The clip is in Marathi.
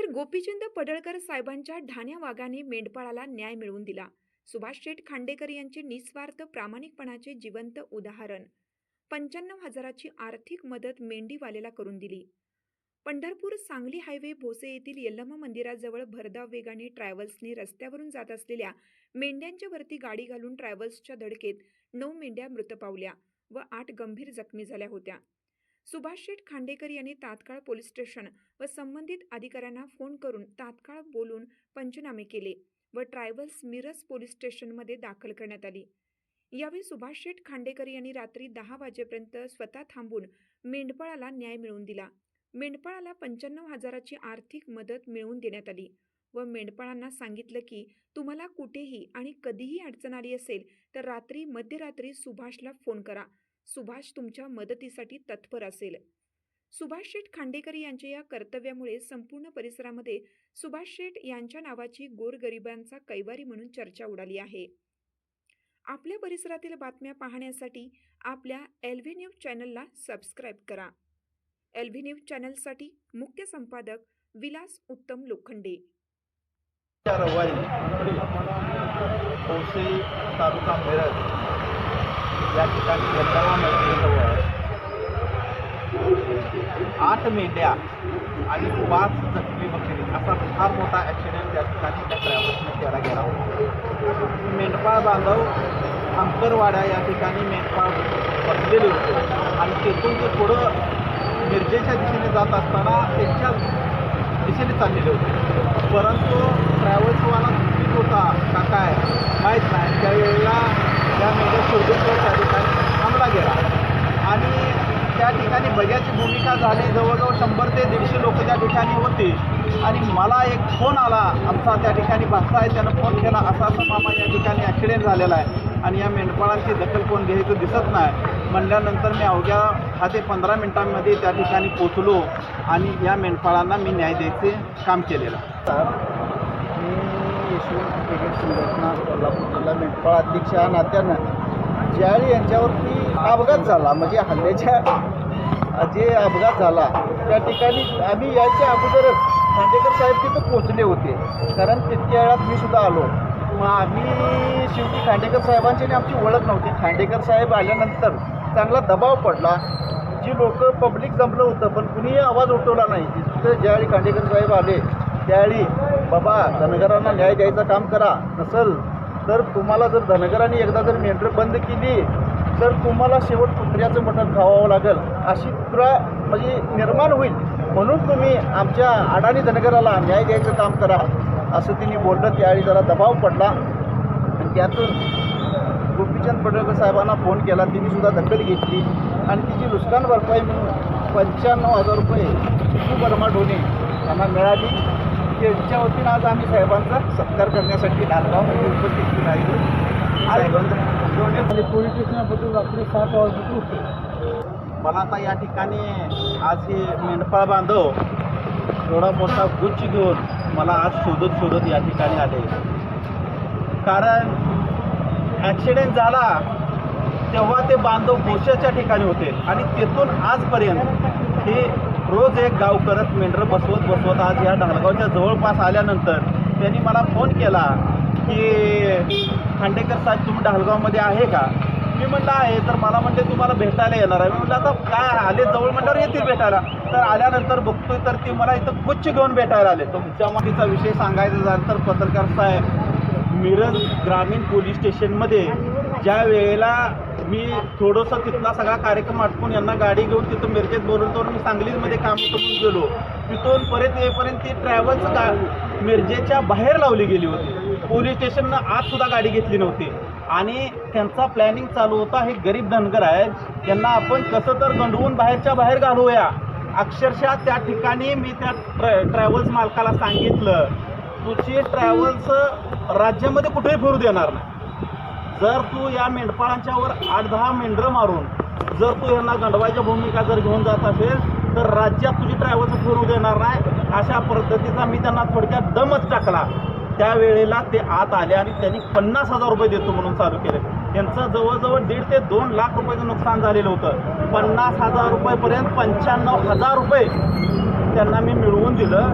अखेर गोपीचंद पडळकर साहेबांच्या ढाण्या वाघाने मेंढपाळाला न्याय मिळवून दिला. सुभाष शेठ खांडेकर यांचे निस्वार्थ प्रामाणिकपणाचे जिवंत उदाहरण. पंच्याण्णव हजाराची आर्थिक मदत मेंढीवालेला करून दिली. पंढरपूर सांगली हायवे भोसे येथील यल्लमा मंदिराजवळ भरधाव वेगाने ट्रॅव्हल्सने रस्त्यावरून जात असलेल्या मेंढ्यांच्या वरती गाडी घालून ट्रॅव्हल्सच्या धडकेत नऊ मेंढ्या मृत पावल्या व आठ गंभीर जखमी झाल्या होत्या. सुभाष शेठ खांडेकर यांनी तात्काळ पोलीस स्टेशन व संबंधित अधिकाऱ्यांना फोन करून तात्काळ बोलून पंचनामे केले व ट्रायव्हल्स मिरज पोलीस स्टेशनमध्ये दाखल करण्यात आली. यावेळी सुभाष शेठ खांडेकर यांनी रात्री दहा वाजेपर्यंत स्वतः थांबून मेंढपाळाला न्याय मिळवून दिला. मेंढपाळाला पंच्याण्णव हजाराची आर्थिक मदत मिळवून देण्यात आली व मेंढपाळांना सांगितलं की तुम्हाला कुठेही आणि कधीही अडचण आली असेल तर रात्री मध्यरात्री सुभाषला फोन करा. सुभाष तुमच्या मदतीसाठी तत्पर असेल. सुभाष शेठ खांडेकर यांच्या या कर्तव्यामुळे संपूर्ण परिसरामध्ये सुभाष शेठ यांच्या नावाची गोरगरिबांचा कैवारी म्हणून चर्चा उडाली आहे. आपल्या परिसरातील बातम्या पाहण्यासाठी आपल्या एल व्ही न्यूज चॅनलला सबस्क्राईब करा. एल व्ही न्यूज चॅनलसाठी मुख्य संपादक विलास उत्तम लोखंडे. रविवारी तालुका या ठिकाणी यंत्रणा मंदिराजवळ आठ मेंढ्या आणि पाच जखमी बकरी. असा फार मोठा ॲक्सिडेंट त्या ठिकाणी त्या ट्रॅव्हल्सने केला गेला होता. मेंढपाळ बांधव अंकरवाडा या ठिकाणी मेंढपाळ बसलेले होते. आणि तेथून ते पुढं मिरजेच्या दिशेने जात असताना त्यांच्या दिशेने चाललेले होते. परंतु ट्रॅव्हल्सवाला चुकीत होता का काय माहीत नाही. त्यावेळेला त्या मेंढ्या शोधून केला आणि त्या ठिकाणी बघ्याची भूमिका झाली. जवळजवळ शंभर ते दीडशे लोक त्या ठिकाणी होते. आणि मला एक फोन आला. आमचा त्या ठिकाणी भाषा आहे त्यानं फोन केला. असा असा मामा या ठिकाणी ॲक्सिडेंट झालेला आहे. आणि या मेंढपाळांची दखल कोण घ्यायचं दिसत नाही. म्हणल्यानंतर मी अवघ्या दहा ते पंधरा मिनिटांमध्ये त्या ठिकाणी पोचलो आणि या मेंढपाळांना मी न्याय द्यायचे काम केलेलं. मी यशवंत क्रिकेट संघटना कोल्हापूर जिल्हा मेंढपाळ अध्यक्ष या नात्यानं ज्यावेळी यांच्यावरती अपघात झाला म्हणजे हल्ल्याच्या जे अपघात झाला त्या ठिकाणी आम्ही यायच्या अगोदरच खांडेकर साहेब तिथं पोचले होते. कारण तितक्या वेळात मी सुद्धा आलो. मग आम्ही शेवटी खांडेकर साहेबांची आणि आमची ओळख नव्हती. खांडेकर साहेब आल्यानंतर चांगला दबाव पडला. जी लोक पब्लिक जमलं होतं पण कुणीही आवाज उठवला नाही. तिथं ज्यावेळी खांडेकर साहेब आले त्यावेळी बाबा धनगरांना न्याय द्यायचं काम करा नसल तर तुम्हाला जर धनगरांनी एकदा जर मेंढरं बंद केली तर तुम्हाला शेवट कुत्र्याचं मटण खावावं लागेल. अशी तुला म्हणजे निर्माण होईल. म्हणून तुम्ही आमच्या अडाणी धनगराला न्याय द्यायचं काम करा असं तिने बोललं. त्यावेळी जरा दबाव पडला. आणि त्यातून गोपीचंद पडळकर साहेबांना फोन केला. तिने सुद्धा दखल घेतली. आणि तिची नुकसान भरपाई म्हणून पंच्याण्णव हजार रुपये शिशू बर्मा ढोणे यांना मिळाली. त्यांच्या वतीनं आज आम्ही साहेबांचा सत्कार करण्यासाठी लालगावमध्ये उपस्थित राहिलो पोलीस स्टेशनाबद्दल रात्री सात वाजता मला आता या ठिकाणी आज हे मेंढपाळ बांधव एवढा मोठा गुच्छ घेऊन मला आज शोधत शोधत या ठिकाणी आले. कारण ॲक्सिडेंट झाला तेव्हा ते बांधव गोशाच्या ठिकाणी होते आणि तेथून आजपर्यंत हे रोज एक गाव करत मेंढरं बसवत बसवत आज या ढालगावच्या जवळपास आल्यानंतर त्यांनी मला फोन केला की खांडेकर साहेब तुम्ही ढालगावमध्ये आहे का? मी म्हटलं आहे. तर मला म्हणते तुम्हाला भेटायला येणार आहे. मी म्हटलं आता काय आले जवळ म्हटल्यावर येतील भेटायला. तर आल्यानंतर बघतोय तर ती मला इथं गुच्छ घेऊन भेटायला आले. तुमच्या मागीचा विषय सांगायचा झाला तर पत्रकार साहेब मिरज ग्रामीण पोलीस स्टेशनमध्ये ज्या वेळेला मी थोडंसं तिथला सगळा कार्यक्रम आटपून यांना गाडी घेऊन तिथं मिरजेत बोलवतो मी सांगलीमध्ये काम करून गेलो. तिथून परत येईपर्यंत ती ट्रॅव्हल्स गा मिरजेच्या बाहेर लावली गेली होती. पोलीस स्टेशननं आज सुद्धा गाडी घेतली नव्हती. आणि त्यांचा प्लॅनिंग चालू होता. हे गरीब धनगर आहेत त्यांना आपण कसं तर गंडवून बाहेरच्या बाहेर घालूया. अक्षरशः त्या ठिकाणी मी त्या ट्रॅ ट्रॅव्हल्स मालकाला सांगितलं तुझी ट्रॅव्हल्स राज्यामध्ये कुठेही फिरू देणार नाही. जर तू या मेंढपाळांच्यावर आठ दहा मेंढरं मारून जर तू यांना गंडवायच्या भूमिका जर घेऊन जात असेल तर राज्यात तुझी ड्रायव्हरचं फिरू देणार नाही. अशा पद्धतीचा मी त्यांना थोडक्यात दमच टाकला. त्यावेळेला ते आत आले आणि त्यांनी पन्नास हजार रुपये देतो म्हणून चालू केले. त्यांचं जवळजवळ दीड ते दोन लाख रुपयाचं नुकसान झालेलं होतं. पन्नास हजार रुपयेपर्यंत पंच्याण्णव हजार रुपये त्यांना मी मिळवून दिलं.